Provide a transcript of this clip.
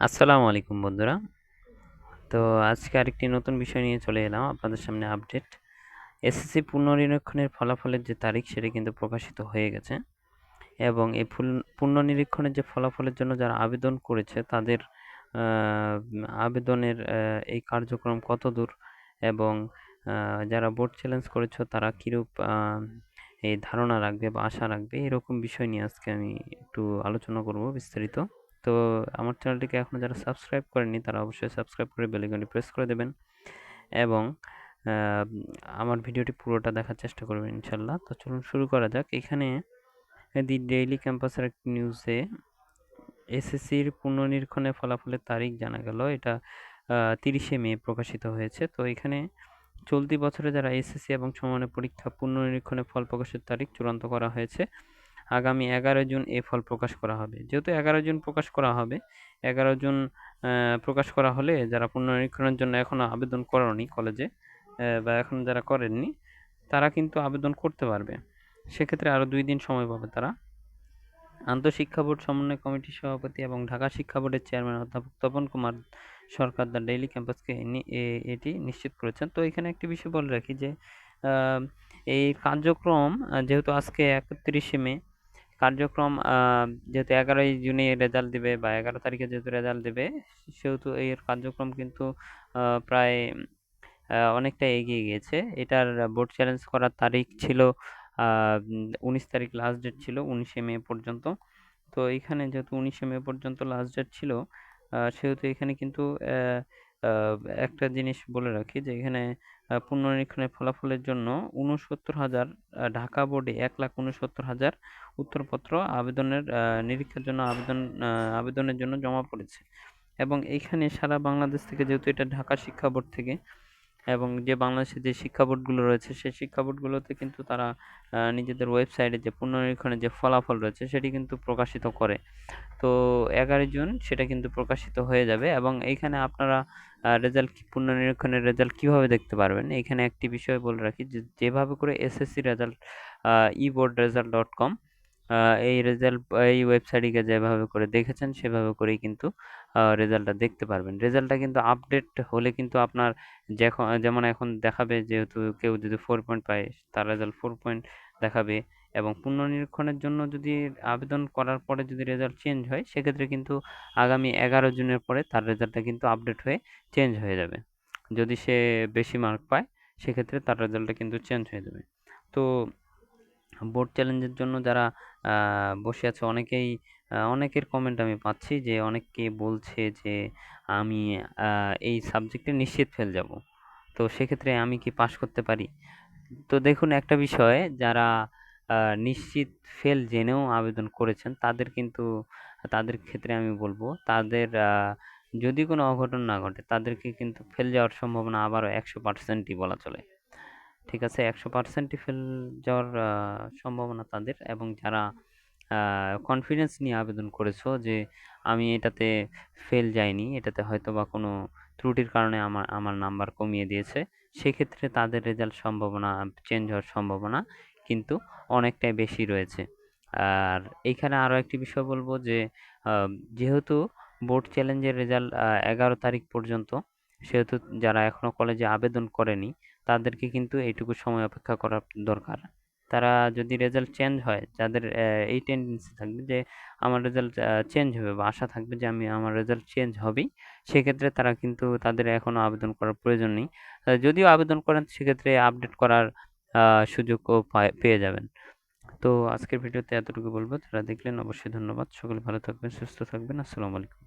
আসসালামু আলাইকুম বন্ধুরা। তো আজকে আরেকটি নতুন বিষয় নিয়ে চলে এলাম। আপনাদের সামনে আপডেট। এসএসসি পুনর্নিরীক্ষণের ফলাফলের যে তারিখ, সেটা কিন্তু প্রকাশিত হয়ে গেছে। এবং এই পুনর্নিরীক্ষণের যে ফলাফলের জন্য যারা আবেদন করেছে, তাদের আবেদনের এই কার্যক্রম কত দূর এবং যারা বোর্ড চ্যালেঞ্জ করেছ, তারা কীরূপ এই ধারণা রাখবে বা আশা রাখবে, এরকম বিষয় নিয়ে আজকে আমি একটু আলোচনা করব বিস্তারিত। তো আমার চ্যানেলটিকে এখনও যারা সাবস্ক্রাইব করেননি, তারা অবশ্যই সাবস্ক্রাইব করে বেলাইকনটি প্রেস করে দেবেন এবং আমার ভিডিওটি পুরোটা দেখার চেষ্টা করবেন ইনশাল্লাহ। তো চলুন শুরু করা যাক। এখানে দি ডেইলি ক্যাম্পাসের একটি নিউজে এসএসসির পুনর্নিরীক্ষণের ফলাফলের তারিখ জানা গেল। এটা তিরিশে মে প্রকাশিত হয়েছে। তো এখানে চলতি বছরে যারা এসএসসি এবং সমানের পরীক্ষা পুনর্নিরীক্ষণের ফল প্রকাশের তারিখ চূড়ান্ত করা হয়েছে। আগামী এগারো জুন এ ফল প্রকাশ করা হবে। যেহেতু এগারো জুন প্রকাশ করা হবে, এগারো জুন প্রকাশ করা হলে যারা পুনরীক্ষণের জন্য এখনও আবেদন করেনি কলেজে বা এখন যারা করেননি, তারা কিন্তু আবেদন করতে পারবে। সেক্ষেত্রে আরও দুই দিন সময় পাবে তারা। আন্তঃশিক্ষা বোর্ড সমন্বয় কমিটির সভাপতি এবং ঢাকা শিক্ষা বোর্ডের চেয়ারম্যান অধ্যাপক তপন কুমার সরকার দ্য ডেইলি ক্যাম্পাসকে এটি নিশ্চিত করেছেন। তো এখানে একটি বিষয় বলে রাখি যে এই কার্যক্রম যেহেতু আজকে একত্রিশে মে কার্যক্রম যেহেতু এগারোই জুনে রেজাল্ট দেবে বা এগারো তারিখে যেহেতু রেজাল্ট দেবে, সেহেতু এর কার্যক্রম কিন্তু প্রায় অনেকটা এগিয়ে গিয়েছে। এটার বোর্ড চ্যালেঞ্জ করার তারিখ ছিল উনিশ তারিখ লাস্ট ডেট ছিল উনিশে মে পর্যন্ত। তো এখানে যেহেতু উনিশে মে পর্যন্ত লাস্ট ডেট ছিল সেহেতু এখানে কিন্তু একটা জিনিস বলে রাখি যে এখানে পুনরীক্ষণের ফলাফলের জন্য উনসত্তর হাজার ঢাকা বোর্ডে এক লাখ উনসত্তর হাজার উত্তরপত্র আবেদনের নিরীক্ষার জন্য আবেদন আবেদনের জন্য জমা পড়েছে। এবং এইখানে সারা বাংলাদেশ থেকে যেহেতু এটা ঢাকা শিক্ষা বোর্ড থেকে এবং যে বাংলাদেশে যে শিক্ষা বোর্ডগুলো রয়েছে, সেই শিক্ষা বোর্ডগুলোতে কিন্তু তারা নিজেদের ওয়েবসাইটে যে পুনরীক্ষণের যে ফলাফল রয়েছে, সেটি কিন্তু প্রকাশিত করে। তো এগারো জুন সেটা কিন্তু প্রকাশিত হয়ে যাবে এবং এইখানে আপনারা রেজাল্ট পুনর্নিরীক্ষণের রেজাল্ট কীভাবে দেখতে পারবেন? এখানে একটি বিষয় বলে রাখি যে, যেভাবে করে SSC result e board result dot com এই রেজাল্ট এই ওয়েবসাইটটিকে যেভাবে করে দেখেছেন, সেভাবে করেই কিন্তু রেজাল্টটা দেখতে পারবেন। রেজাল্টটা কিন্তু আপডেট হলে কিন্তু আপনার যখন যেমন এখন দেখাবে যেহেতু কেউ যদি ফোর পয়েন্ট পায়, তার রেজাল্ট ফোর পয়েন্ট দেখাবে এবং পুনর্নিরীক্ষণের জন্য যদি আবেদন করার পরে যদি রেজাল্ট চেঞ্জ হয়, সেক্ষেত্রে কিন্তু আগামী এগারো জুনের পরে তার রেজাল্টটা কিন্তু আপডেট হয়ে চেঞ্জ হয়ে যাবে। যদি সে বেশি মার্ক পায়, সেক্ষেত্রে তার রেজাল্টটা কিন্তু চেঞ্জ হয়ে যাবে। তো বোর্ড চ্যালেঞ্জের জন্য যারা বসে আছে অনেকেই অনেকের কমেন্ট আমি পাচ্ছি যে অনেকে বলছে যে আমি এই সাবজেক্টে নিশ্চিত ফেল যাব। তো সেক্ষেত্রে আমি কি পাশ করতে পারি? তো দেখুন একটা বিষয়, যারা নিশ্চিত ফেল জেনেও আবেদন করেছেন, তাদের কিন্তু, তাদের ক্ষেত্রে আমি বলব, তাদের যদি কোনো অঘটন না ঘটে, তাদেরকে কিন্তু ফেল যাওয়ার সম্ভাবনা আবারও একশো পার্সেন্টই বলা চলে। ঠিক আছে, একশো পার্সেন্টই ফেল যাওয়ার সম্ভাবনা তাদের এবং যারা কনফিডেন্স নিয়ে আবেদন করেছ যে আমি এটাতে ফেল যাইনি, এটাতে হয়তো বা কোনো ত্রুটির কারণে আমার আমার নাম্বার কমিয়ে দিয়েছে, সেক্ষেত্রে তাদের রেজাল্ট সম্ভাবনা চেঞ্জ হওয়ার সম্ভাবনা কিন্তু অনেকটাই বেশি রয়েছে। আর এইখানে আরও একটি বিষয় বলব যে যেহেতু বোর্ড চ্যালেঞ্জের রেজাল্ট এগারো তারিখ পর্যন্ত, সেহেতু যারা এখনও কলেজে আবেদন করেনি তাদেরকে কিন্তু এইটুকু সময় অপেক্ষা করা দরকার। তারা যদি রেজাল্ট চেঞ্জ হয়, যাদের এই টেন্ডেন্সি থাকবে যে আমার রেজাল্ট চেঞ্জ হবে বা আশা থাকবে যে আমি আমার রেজাল্ট চেঞ্জ হবেই, সেক্ষেত্রে তারা কিন্তু তাদের এখনও আবেদন করার প্রয়োজন নেই। যদিও আবেদন করেন, সেক্ষেত্রে আপডেট করার সুযোগও পেয়ে যাবেন। তো আজকের ভিডিওতে এতটুকু বলব। যারা দেখলেন, অবশ্যই ধন্যবাদ। সকলে ভালো থাকবেন, সুস্থ থাকবেন। আসসালামু আলাইকুম।